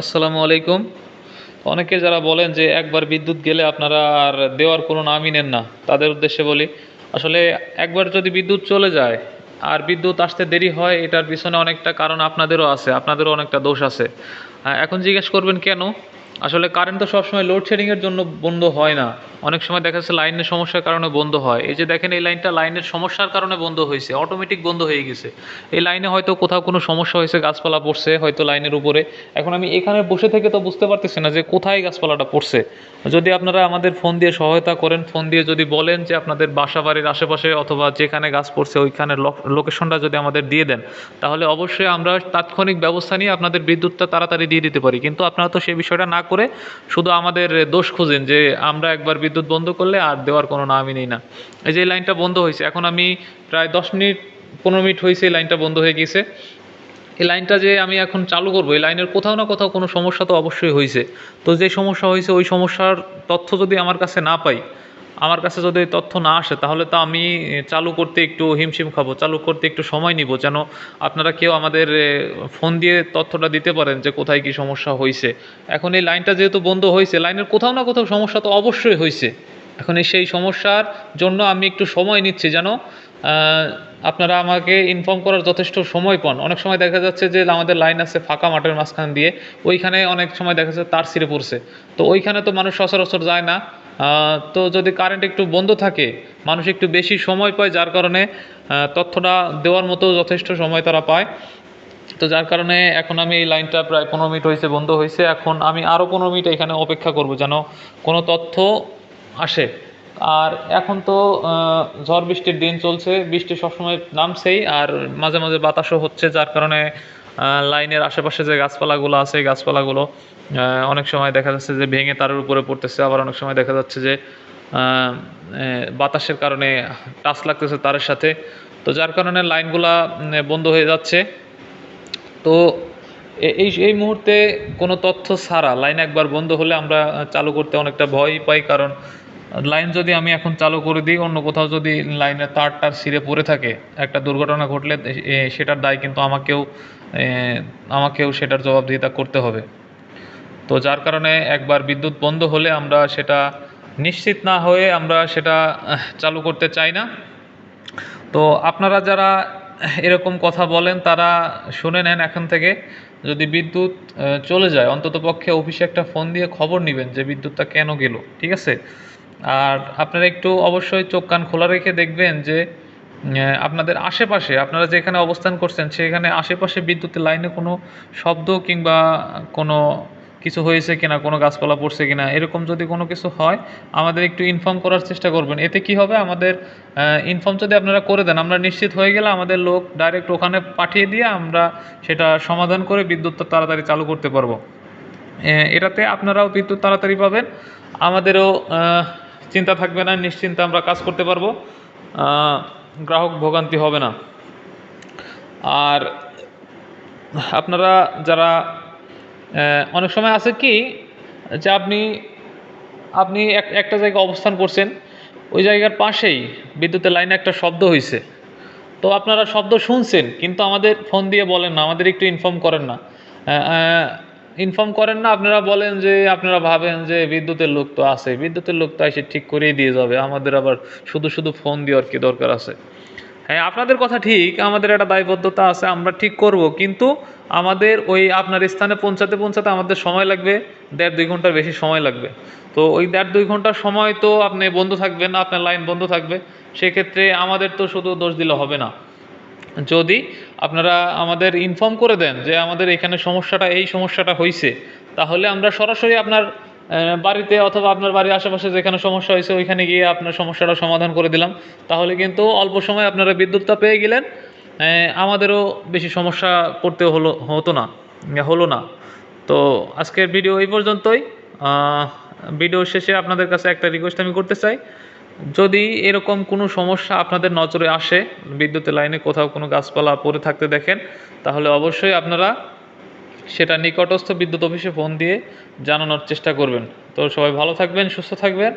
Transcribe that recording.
আসসালামু আলাইকুম। অনেকে যারা বলেন যে একবার বিদ্যুৎ গেলে আপনারা আর দেওয়ার কোনো নামই নেন না, তাদের উদ্দেশ্যে বলি, আসলে একবার যদি বিদ্যুৎ চলে যায় আর বিদ্যুৎ আসতে দেরি হয়, এটার পিছনে অনেকটা কারণ আপনাদেরও আছে, আপনাদেরও অনেকটা দোষ আছে। এখন জিজ্ঞেস করবেন কেন? আসলে কারেন্ট তো সবসময় লোডশেডিংয়ের জন্য বন্ধ হয় না। অনেক সময় দেখা যাচ্ছে লাইনের সমস্যার কারণে বন্ধ হয়। এই যে দেখেন, এই লাইনটা লাইনের সমস্যার কারণে বন্ধ হয়েছে অটোমেটিক বন্ধ হয়ে গেছে। এই লাইনে হয়তো কোথাও কোনো সমস্যা হয়েছে, গাছপালা পড়ছে হয়তো লাইনের উপরে। এখন আমি এখানে বসে থেকে তো বুঝতে পারতেছি না যে কোথায় গাছপালাটা পড়ছে। যদি আপনারা আমাদের ফোন দিয়ে সহায়তা করেন, ফোন দিয়ে যদি বলেন যে আপনাদের বাসা বাড়ির আশেপাশে অথবা যেখানে গাছ পড়ছে ওইখানে লোকেশনটা যদি আমাদের দিয়ে দেন, তাহলে অবশ্যই আমরা তাৎক্ষণিক ব্যবস্থা নিয়ে আপনাদের বিদ্যুৎটা তাড়াতাড়ি দিয়ে দিতে পারি। কিন্তু আপনারা তো সেই বিষয়টা না করে শুধু আমাদের দোষ খুঁজেন যে আমরা একবার বিদ্যুৎ বন্ধ করলে আর দেওয়ার কোনো নামই নেই না। এই যে লাইনটা বন্ধ হয়েছে, এখন আমি প্রায় দশ মিনিট, পনেরো মিনিট হয়েছে এই লাইনটা বন্ধ হয়ে গিয়েছে এই লাইনটা যে আমি এখন চালু করব, এই লাইনের কোথাও না কোথাও কোনো সমস্যা তো অবশ্যই হয়েছে। তো যে সমস্যা হয়েছে, ওই সমস্যার তথ্য যদি আমার কাছে না পাই আমার কাছে যদি তথ্য না আসে, তাহলে তো আমি চালু করতে একটু হিমশিম খাব, চালু করতে একটু সময় নিব। যেন আপনারা কেউ আমাদের ফোন দিয়ে তথ্যটা দিতে পারেন যে কোথায় কি সমস্যা হয়েছে এখন এই লাইনটা যেহেতু বন্ধ হয়েছে লাইনের কোথাও না কোথাও সমস্যা তো অবশ্যই হয়েছে এখন এই সেই সমস্যার জন্য আমি একটু সময় নিচ্ছি যেন আপনারা আমাকে ইনফর্ম করার যথেষ্ট সময় পান। অনেক সময় দেখা যাচ্ছে যে আমাদের লাইন আছে ফাঁকা মাঠের মাঝখান দিয়ে, ওইখানে অনেক সময় দেখা যাচ্ছে তার ছিঁড়ে পড়ছে। তো ওইখানে তো মানুষ সচরাচর যায় না। তো যদি কারেন্ট একটু বন্ধ থাকে, মানুষ একটু বেশি সময় পায়, যার কারণে তথ্যটা দেওয়ার মতো যথেষ্ট সময় তারা পায়। তো যার কারণে এখন আমি এই লাইনটা প্রায় পনেরো মিনিট হয়েছে, বন্ধ হয়েছে। এখন আমি আরও পনেরো মিনিট এখানে অপেক্ষা করব যেন কোনো তথ্য আসে। আর এখন তো ঝড় বৃষ্টির দিন চলছে, বৃষ্টি সবসময় নামছেই, আর মাঝে মাঝে বাতাসও হচ্ছে, যার কারণে লাইনের আশেপাশে যে গাছপালাগুলো আছে, এই গাছপালাগুলো অনেক সময় দেখা যাচ্ছে যে ভেঙে তারের উপরে পড়তেছে। আবার অনেক সময় দেখা যাচ্ছে যে বাতাসের কারণে টাচ লাগতেছে তারের সাথে। তো যার কারণে লাইনগুলা বন্ধ হয়ে যাচ্ছে। তো এই এই মুহূর্তে কোনো তথ্য ছাড়া লাইন একবার বন্ধ হলে আমরা চালু করতে অনেকটা ভয় পাই। কারণ লাইন যদি আমি এখন চালু করে দিই, অন্য কোথাও যদি লাইনের তার টার ছিঁড়ে পড়ে থাকে, একটা দুর্ঘটনা ঘটলে সেটার দায় কিন্তু আমাকেও আমাকেও সেটার জবাবদিহিতা করতে হবে। তো যার কারণে একবার বিদ্যুৎ বন্ধ হলে আমরা সেটা নিশ্চিত না হয়ে আমরা সেটা চালু করতে চাই না। তো আপনারা যারা এরকম কথা বলেন, তারা শুনে নেন এখন থেকে। যদি বিদ্যুৎ চলে যায়, অন্তত পক্ষে অফিসে একটা ফোন দিয়ে খবর নেবেন যে বিদ্যুৎটা কেন গেল, ঠিক আছে? আর আপনারা একটু অবশ্যই চোখ কান খোলা রেখে দেখবেন যে আপনাদের আশেপাশে, আপনারা যেখানে অবস্থান করছেন, সেখানে আশেপাশে বিদ্যুতের লাইনে কোনো শব্দ কিংবা কোনো কিছু হয়েছে কিনা, কোনো গাছপালা পড়ছে কিনা, এরকম যদি কোনো কিছু হয়, আমাদের একটু ইনফর্ম করার চেষ্টা করবেন। এতে কি হবে? আমাদের ইনফর্ম যদি আপনারা করে দেন, আমরা নিশ্চিত হয়ে গেলে আমাদের লোক ডাইরেক্ট ওখানে পাঠিয়ে দিয়ে আমরা সেটা সমাধান করে বিদ্যুৎটা তাড়াতাড়ি চালু করতে পারব। এটাতে আপনারাও বিদ্যুৎ তাড়াতাড়ি পাবেন। আমাদেরও চিন্তা থাকবে না, নিশ্চিন্তে আমরা কাজ করতে পারব। গ্রাহক ভোগান্তি হবে না। আর আপনারা যারা অনেক সময় আছে কি যে আপনি আপনি এক- একটা জায়গায় অবস্থান করছেন, ওই জায়গার পাশেই বিদ্যুতের লাইনে একটা শব্দ হয়েছে তো আপনারা শব্দ শুনছেন, কিন্তু আমাদের ফোন দিয়ে বলেন না, আমাদের একটু ইনফর্ম করেন না। ইনফর্ম করেন না, আপনারা বলেন যে, আপনারা ভাবেন যে বিদ্যুতের লোক তো আছে। বিদ্যুতের লোক তো এসে ঠিক করেই দিয়ে যাবে। আমাদের আবার শুধু শুধু ফোন দেওয়ার কি দরকার আছে? হ্যাঁ আপনাদের কথা ঠিক, আমাদের একটা দায়বদ্ধতা আছে, আমরা ঠিক করব। কিন্তু আমাদের ওই আপনার স্থানে পৌঁছাতে পৌঁছাতে আমাদের সময় লাগবে, দেড় দুই ঘণ্টার বেশি সময় লাগবে। তো ওই দেড় দুই ঘণ্টার সময় তো আপনি বন্ধ থাকবেন আপনার লাইন বন্ধ থাকবে। সেক্ষেত্রে আমাদের তো শুধু দোষ দিলে হবে না। যদি আপনারা আমাদের ইনফর্ম করে দেন যে আমাদের এখানে সমস্যাটা, এই সমস্যাটা হয়েছে তাহলে আমরা সরাসরি আপনার বাড়িতে অথবা আপনার বাড়ির আশেপাশে যেখানে সমস্যা হয়েছে ওইখানে গিয়ে আপনার সমস্যাটা সমাধান করে দিলাম। তাহলে কিন্তু অল্প সময় আপনারা বিদ্যুৎটা পেয়ে গেলেন আমাদেরও বেশি সমস্যা পড়তে হলো, হতো না হলো না। তো আজকের ভিডিও এই পর্যন্তই। ভিডিও শেষে আপনাদের কাছে একটা রিকোয়েস্ট আমি করতে চাই। যদি এরকম কোনো সমস্যা আপনাদের নজরে আসে, বিদ্যুতের লাইনে কোথাও কোনো গাছপালা পড়ে থাকতে দেখেন, তাহলে অবশ্যই আপনারা সেটা নিকটস্থ বিদ্যুৎ অফিসে ফোন দিয়ে জানানোর চেষ্টা করবেন। তো সবাই ভালো থাকবেন, সুস্থ থাকবেন।